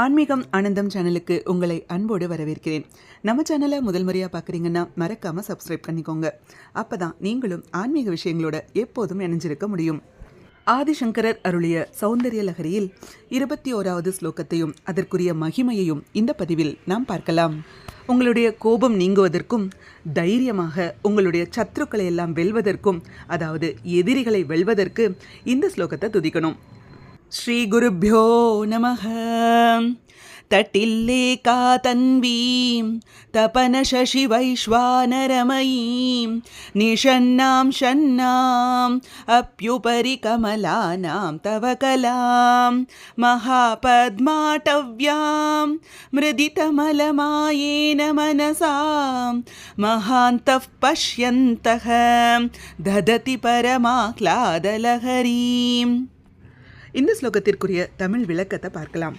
ஆன்மீகம் ஆனந்தம் சேனலுக்கு உங்களை அன்போடு வரவேற்கிறேன். நம்ம சேனலை முதல் முறையாக பார்க்குறீங்கன்னா மறக்காமல் சப்ஸ்கிரைப் பண்ணிக்கோங்க. அப்போ தான் நீங்களும் ஆன்மீக விஷயங்களோட எப்போதும் இணைஞ்சிருக்க முடியும். ஆதிசங்கரர் அருளிய சௌந்தரிய லகரியில் இருபத்தி ஓராவது ஸ்லோகத்தையும் அதற்குரிய மகிமையையும் இந்த பதிவில் நாம் பார்க்கலாம். உங்களுடைய கோபம் நீங்குவதற்கும் தைரியமாக உங்களுடைய சத்துருக்களை எல்லாம் வெல்வதற்கும் அதாவது எதிரிகளை வெல்வதற்கு இந்த ஸ்லோகத்தை துதிக்கணும். श्रीगुरुभ्यो नमः तटिल्लेका तन्वीं तपनशशिवैश्वानरमयीं निषन्नां शन्नाम् अप्युपरि कमलानां तव कलां महापद्माटव्यां मृदितमलमायेन मनसा महान्तः पश्यन्तः ददति परमाह्लादलहरीम् இந்த ஸ்லோகத்திற்குரிய தமிழ் விளக்கத்தை பார்க்கலாம்.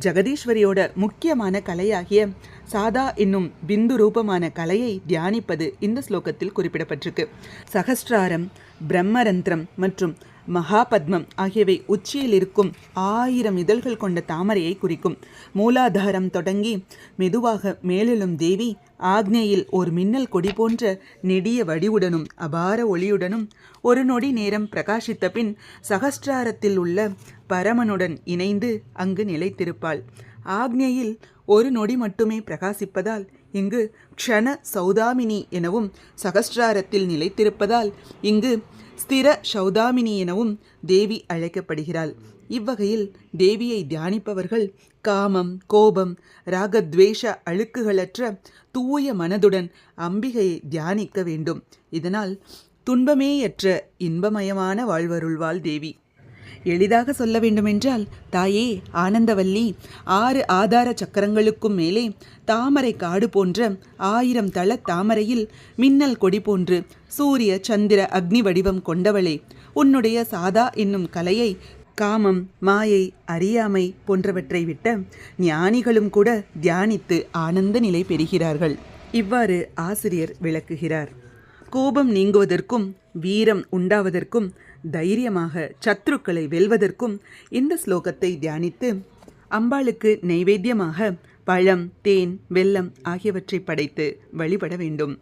ஜெகதீஸ்வரியோட முக்கியமான கலையாகிய சாதா என்னும் பிந்து ரூபமான கலையை தியானிப்பது இந்த ஸ்லோகத்தில் குறிப்பிடப்பட்டிருக்கு. சகஸ்ராரம் பிரம்மரந்திரம் மற்றும் மகாபத்மம் ஆகியவை உச்சியில் இருக்கும் ஆயிரம் இதழ்கள் கொண்ட தாமரையை குறிக்கும். மூலாதாரம் தொடங்கி மெதுவாக மேலெழும் தேவி ஆக்னேயில் ஒரு மின்னல் கொடி போன்ற நெடிய வடிவுடனும் அபார ஒளியுடனும் ஒரு நொடி நேரம் பிரகாசித்த பின் சகஸ்ராரத்தில் உள்ள பரமனுடன் இணைந்து அங்கு நிலைத்திருப்பாள். ஆக்னேயில் ஒரு நொடி மட்டுமே பிரகாசிப்பதால் இங்கு க்ஷண சௌதாமினி எனவும் சகஸ்ராரத்தில் நிலைத்திருப்பதால் இங்கு ஸ்திர சௌதாமினி எனவும் தேவி அழைக்கப்படுகிறாள். இவ்வகையில் தேவியை தியானிப்பவர்கள் காமம் கோபம் ராகத்வேஷ அழுக்குகளற்ற தூய மனதுடன் அம்பிகையை தியானிக்க வேண்டும். இதனால் துன்பமேயற்ற இன்பமயமான வாழ்வருள்வாள் தேவி. எளிதாக சொல்ல வேண்டுமென்றால் தாயே ஆனந்தவல்லி ஆறு ஆதார சக்கரங்களுக்கும் மேலே தாமரை காடு போன்ற ஆயிரம் தள தாமரையில் மின்னல் கொடி போன்று சூரிய சந்திர அக்னி வடிவம் கொண்டவளே உன்னுடைய சாதா என்னும் கலையை காமம் மாயை அறியாமை போன்றவற்றை விட்ட ஞானிகளும் கூட தியானித்து ஆனந்த நிலை பெறுகிறார்கள். இவ்வாறு ஆசிரியர் விளக்குகிறார். கோபம் நீங்குவதற்கும் வீரம் உண்டாவதற்கும் தைரியமாக சத்ருக்களை வெல்வதற்கும் இந்த ஸ்லோகத்தை தியானித்து அம்பாளுக்கு நைவேத்தியமாக பழம் தேன் வெல்லம் ஆகியவற்றை படைத்து வழிபட வேண்டும்.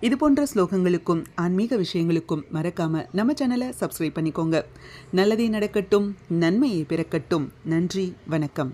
இது போன்ற ஸ்லோகங்களுக்கும் ஆன்மீக விஷயங்களுக்கும் மறக்காம நம்ம சேனலை சப்ஸ்கிரைப் பண்ணிக்கோங்க. நல்லதே நடக்கட்டும் நன்மையை பிறக்கட்டும். நன்றி வணக்கம்.